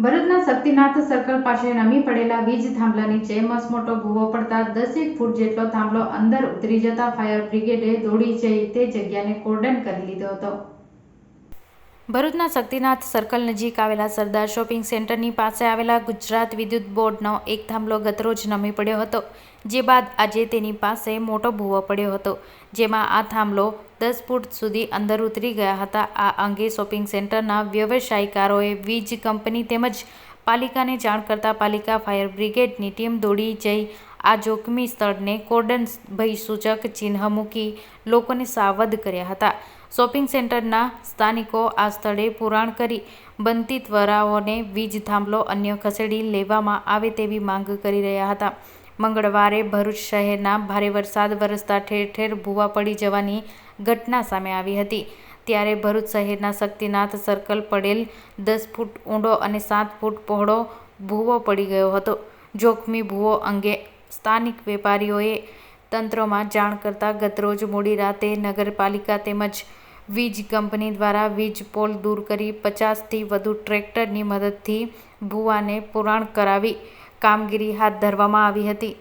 ભરૂચના શક્તિનાથ સર્કલ પાસે નમી પડેલા વીજ થાંભલાની નીચે મસમોટો ભૂવો પડતા દસેક ફૂટ જેટલો થાંભલો અંદર ઉતરી જતા ફાયર બ્રિગેડે દોડી જઈ તે જગ્યાને કોર્ડન કરી લીધો હતો. ભરૂચના શક્તિનાથ સર્કલ નજીક આવેલા સરદાર શોપિંગ સેન્ટરની પાસે આવેલા ગુજરાત વિદ્યુત બોર્ડનો એક થાંભલો ગતરોજ નમી પડ્યો હતો, જે બાદ આજે તેની પાસે મોટો ભૂવો પડ્યો હતો, જેમાં આ થાંભલો દસ ફૂટ સુધી અંદર ઉતરી ગયા હતા. આ અંગે શોપિંગ સેન્ટરના વ્યવસાયિકારોએ વીજ કંપની તેમજ પાલિકાને જાણ કરતાં પાલિકા ફાયર બ્રિગેડની ટીમ દોડી જઈ આ જોખમી સ્થળને કોર્ડન ભયસૂચક ચિહ્ન મૂકી લોકોને સાવધ કર્યા હતા. શોપિંગ સેન્ટરના સ્થાનિકો આ સ્થળે પુરાણ કરી બનતી ત્વરાઓને વીજ થાંભલો અન્ય ખસેડી લેવામાં આવે તેવી માંગ કરી રહ્યા હતા. મંગળવારે ભરૂચ શહેરના ભારે વરસાદ વરસતા ઠેર ઠેર ભૂવા પડી જવાની ઘટના સામે આવી હતી. ત્યારે ભરૂચ શહેરના શક્તિનાથ સર્કલ પડેલ દસ ફૂટ ઊંડો અને સાત ફૂટ પહોળો ભૂવો પડી ગયો હતો. જોખમી ભૂવો અંગે સ્થાનિક વેપારીઓએ તંત્રમાં જાણ કરતા ગતરોજ મોડી રાતે નગરપાલિકા તેમજ વીજ કંપની દ્વારા વીજ પોલ દૂર કરી પચાસથી વધુ ટ્રેક્ટરની મદદથી ભૂવાને પુરાણ કરાવી કામગીરી હાથ ધરવામાં આવી હતી.